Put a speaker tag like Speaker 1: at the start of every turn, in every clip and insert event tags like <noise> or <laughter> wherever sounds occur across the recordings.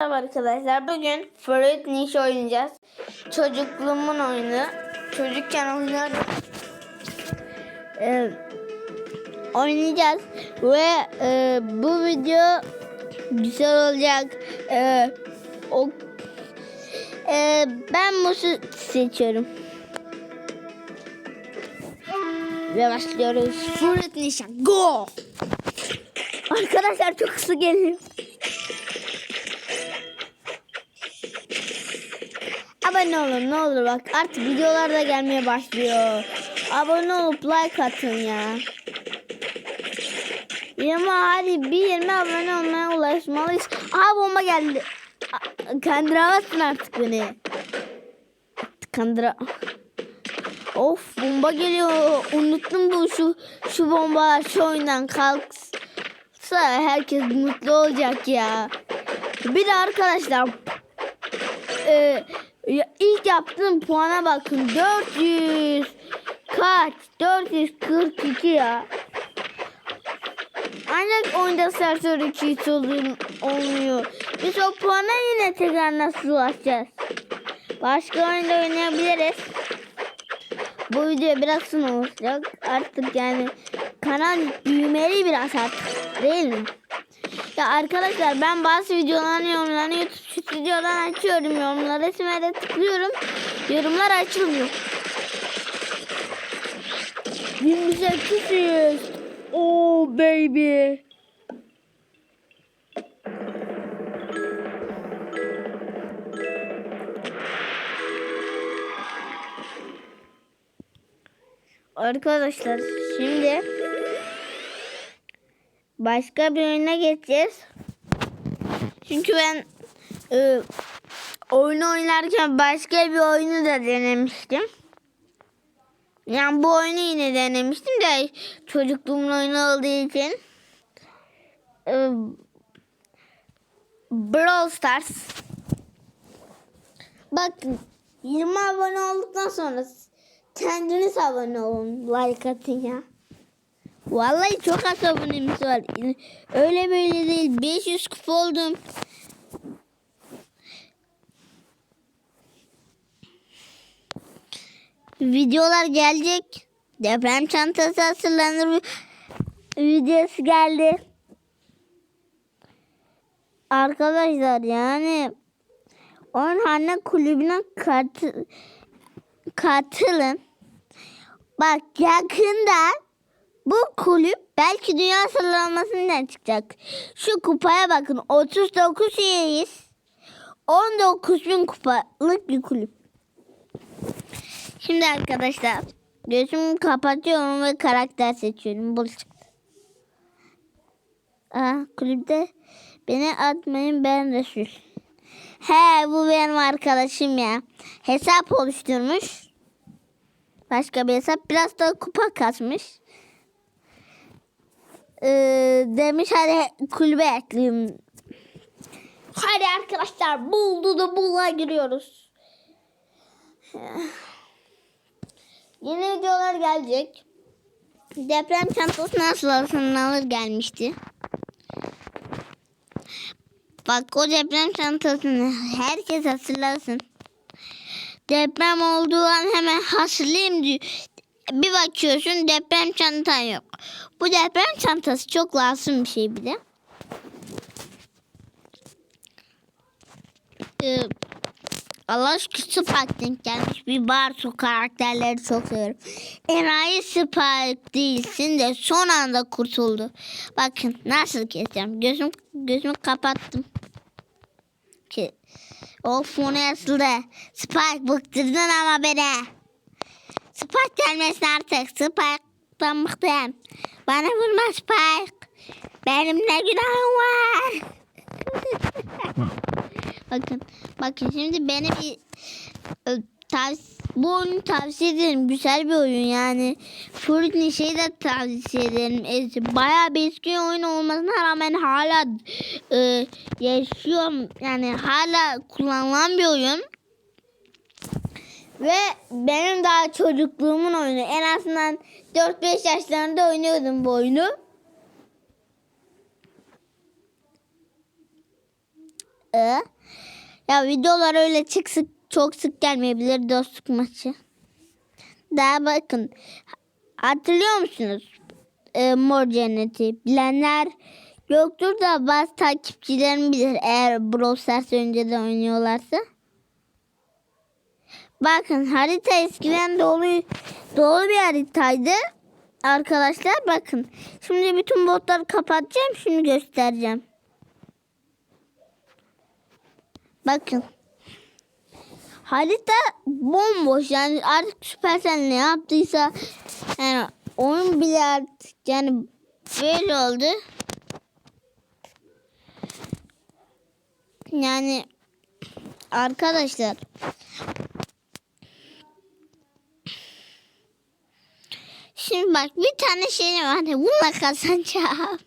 Speaker 1: Merhaba arkadaşlar. Bugün Fruit Niche oynayacağız. Çocukluğumun oyunu. Çocukken oynardım. Ee, oynayacağız. Ve e, bu video güzel olacak. Ee, o, e, ben Mus'u seçiyorum. Ve başlıyoruz. Fruit Niche. Go! Arkadaşlar çok hızlı geliyor. Abone olun ne olur bak artık videolar da gelmeye başlıyor. Abone olup like atın ya. 20 hadi bir 20 abone olmaya ulaşmalıyız. Aha bomba geldi. Kandıramazsın artık beni. Kandıra... Of bomba geliyor. Unuttum bu şu şu bomba şu oyundan kalksa herkes mutlu olacak ya. Bir de arkadaşlar e, ilk yaptığım puana bakın 400 kaç 442 ya. Ancak oyunda serseri 2 oluyor, olmuyor. Biz o puana yine tekrar nasıl ulaşacağız? Başka oyunda oynayabiliriz. Bu video biraz sınav olacak. Artık yani kanal büyümeli biraz artık. Değil mi? Ya arkadaşlar ben bazı videoların yorumlarını YouTube stüdyodan açıyorum. Yorumlara resimlere tıklıyorum. Yorumlar açılmıyor. 2800. Oh baby. Arkadaşlar şimdi başka bir oyuna geçeceğiz. Çünkü ben e, oyun oynarken başka bir oyunu da denemiştim. Yani bu oyunu yine denemiştim de çocukluğumun oyunu olduğu için. E, Brawl Stars. Bakın 20 abone olduktan sonra kendiniz abone olun. Like atın ya. Vallahi çok az abonemiz var. Öyle böyle değil. 500 kupa oldum. Videolar gelecek. Deprem çantası hazırlanır. Videosu geldi. Arkadaşlar yani onun anne kulübüne katı, katılın. Bak yakında bu kulüp belki dünya sıralamasından çıkacak. Şu kupaya bakın 39 üyeyiz. 19 bin kupalık bir kulüp. Şimdi arkadaşlar gözümü kapatıyorum ve karakter seçiyorum. Bul çıktı. Aa, kulüpte beni atmayın ben Resul. He bu benim arkadaşım ya. Hesap oluşturmuş. Başka bir hesap biraz da kupa kasmış. Ee, demiş hadi kulübe ekleyeyim. Hadi arkadaşlar buldu da bula giriyoruz. Yeni videolar gelecek. Deprem çantası nasıl alır gelmişti. Bak o deprem çantasını herkes hatırlasın. Deprem olduğu an hemen hatırlayayım diyor. Bir bakıyorsun deprem çantan yok. Bu deprem çantası çok lazım bir şey bir de. Ee, Allah aşkına Spike denk gelmiş. Bir Bartu karakterleri çok seviyorum. Enayi Spike değilsin de son anda kurtuldu. Bakın nasıl keseceğim. Gözüm, gözümü kapattım. Ki, of o nasıldı. Spike bıktırdın ama beni. Spike gelmesin artık. Spike'dan bıktım. Bana vurma Spike. Benim ne günahım var. <laughs> bakın. Bakın şimdi beni bir tavs bu oyunu tavsiye ederim. Güzel bir oyun yani. Fruit Nişe'yi de tavsiye ederim. E, Bayağı bir eski oyun olmasına rağmen hala e, yaşıyor. Yani hala kullanılan bir oyun. Ve benim daha çocukluğumun oyunu. En azından 4-5 yaşlarında oynuyordum bu oyunu. Ee, ya videolar öyle çık sık çok sık gelmeyebilir dostluk maçı. Daha bakın. Hatırlıyor musunuz? Ee, Mor Cenneti. Bilenler yoktur da bazı takipçilerim bilir eğer Brawl Stars önceden oynuyorlarsa. Bakın harita eskiden dolu dolu bir haritaydı. Arkadaşlar bakın. Şimdi bütün botları kapatacağım. Şimdi göstereceğim. Bakın. Harita bomboş yani artık Supercell ne yaptıysa yani oyun bile artık yani böyle oldu. Yani arkadaşlar Şimdi bak bir tane şey var. Bununla kazanacağım.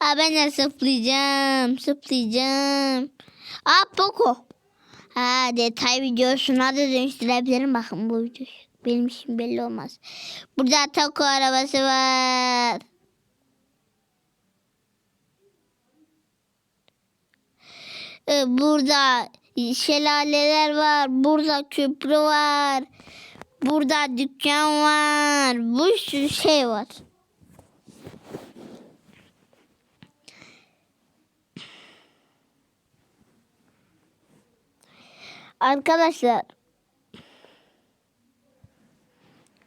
Speaker 1: Aa, ben de zıplayacağım. Zıplayacağım. Aa Poco. Ha detay videosuna da dönüştürebilirim. Bakın bu video. Benim işim belli olmaz. Burada Taco arabası var. Ee, Burada şelaleler var. Burada köprü var. Burada dükkan var. Bu sürü şey var. Arkadaşlar.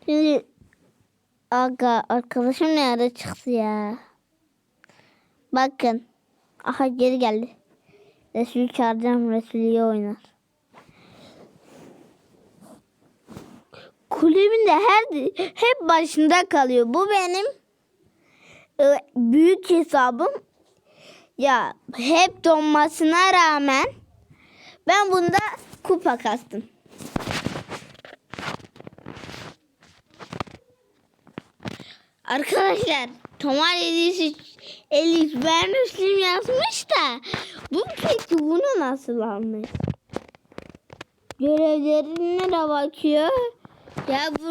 Speaker 1: Şimdi aga arkadaşım ne ara çıktı ya. Bakın. Aha geri geldi. Resulü çağıracağım. Resul iyi oynar. Kulübün de her hep başında kalıyor. Bu benim e, büyük hesabım. Ya hep donmasına rağmen ben bunda kupa kastım. Arkadaşlar Tomar 53 53 ben Müslüm yazmış da bu peki bunu nasıl almış? Görevlerine de bakıyor. Ya bu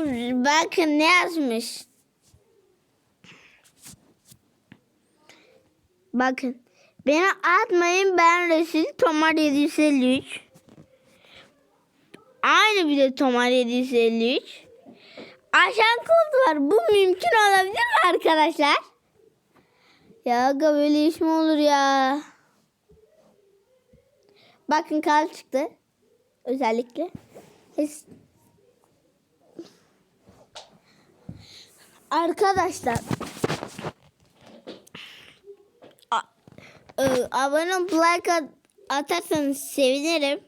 Speaker 1: bakın ne yazmış. Bakın. Beni atmayın ben Resul Tomar 753. Aynı bir de Tomar 753. Aşağı kod var. Bu mümkün olabilir mi arkadaşlar? Ya aga böyle iş mi olur ya? Bakın kal çıktı. Özellikle. Hiç Arkadaşlar a- e, abone olup like at- atarsanız sevinirim.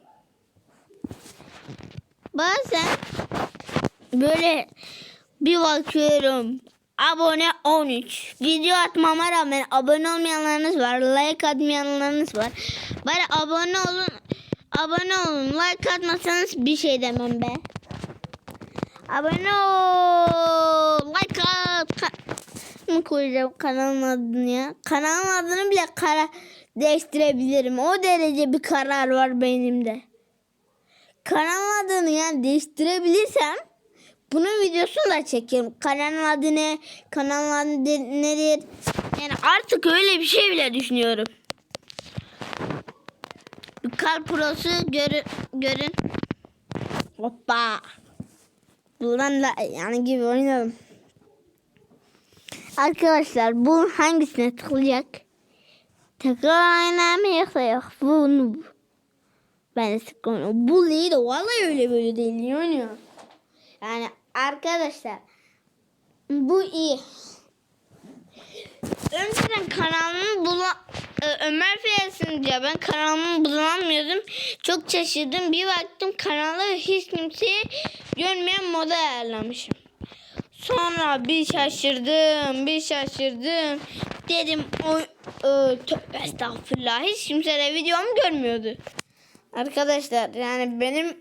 Speaker 1: Bazen böyle bir bakıyorum abone 13 video atmama rağmen abone olmayanlarınız var like atmayanlarınız var bari abone olun abone olun like atmasanız bir şey demem be Abone ol. Like at. Ka- mı koyacağım kanalın adını ya? Kanalın adını bile kara değiştirebilirim. O derece bir karar var benimde. Kanalın adını yani değiştirebilirsem bunun videosunu da çekerim. Kanalın adı ne? Kanalın adı nedir? Yani artık öyle bir şey bile düşünüyorum. Kalp prosu görün. görün. Hoppa. Buradan da yani gibi oynayalım. Arkadaşlar bu hangisine tıklayacak? Tekrar yoksa yok? Bunu ben de sıkıyorum. Bu değil de vallahi öyle böyle. Niye oynuyor? Yani arkadaşlar bu iyi. Önceden kanalımı bula Ö- Ömer Fiyasınca ben kanalımı bulamıyordum. Çok şaşırdım. Bir baktım kanalı hiç kimseyi görmeyen moda ayarlamışım. Sonra bir şaşırdım, bir şaşırdım. Dedim o e, tövbe estağfurullah hiç kimse de videomu görmüyordu. Arkadaşlar yani benim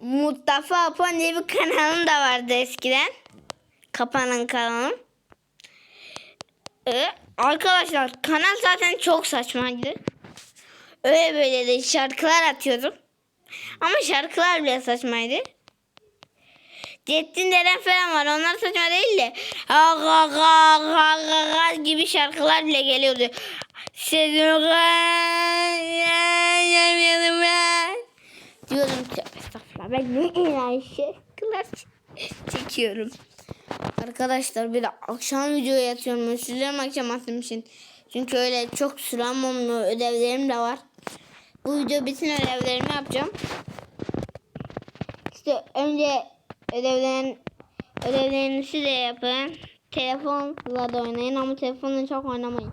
Speaker 1: Mustafa Apan diye bir kanalım da vardı eskiden. Kapanan kanalım. Ee, arkadaşlar kanal zaten çok saçmaydı. Öyle böyle de şarkılar atıyordum. Ama şarkılar bile saçmaydı. Cettin Deren falan var. Onlar saçma değil de. Ha, ha, ha gibi şarkılar bile geliyordu. Diyorum ki estağfurullah ben ne enayi şarkılar çekiyorum. Arkadaşlar bir de akşam video yatıyorum. Özür akşam attığım için. Çünkü öyle çok sürem olmuyor. Ödevlerim de var. Bu video bütün ödevlerimi yapacağım. İşte önce ödevlerin ödevlerinizi de yapın. Telefonla da oynayın ama telefonla çok oynamayın.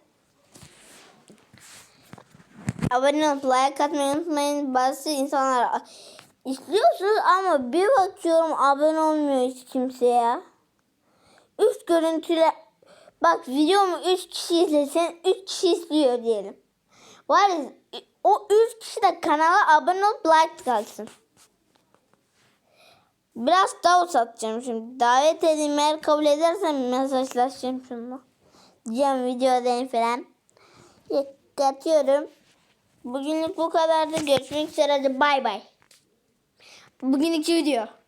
Speaker 1: Abone olup like atmayı unutmayın. Bazı insanlar istiyorsunuz ama bir bakıyorum abone olmuyor hiç kimse ya. Üç görüntüle bak videomu 3 kişi izlesin 3 kişi izliyor diyelim. Var o 3 kişi de kanala abone olup like kalsın. Biraz daha uzatacağım şimdi. Davet edeyim eğer kabul edersen mesajlaşacağım şununla. Diyeceğim videodayım falan. Yatıyorum. Bugünlük bu kadardı. Görüşmek üzere. Hadi bay bay. Bugün iki video.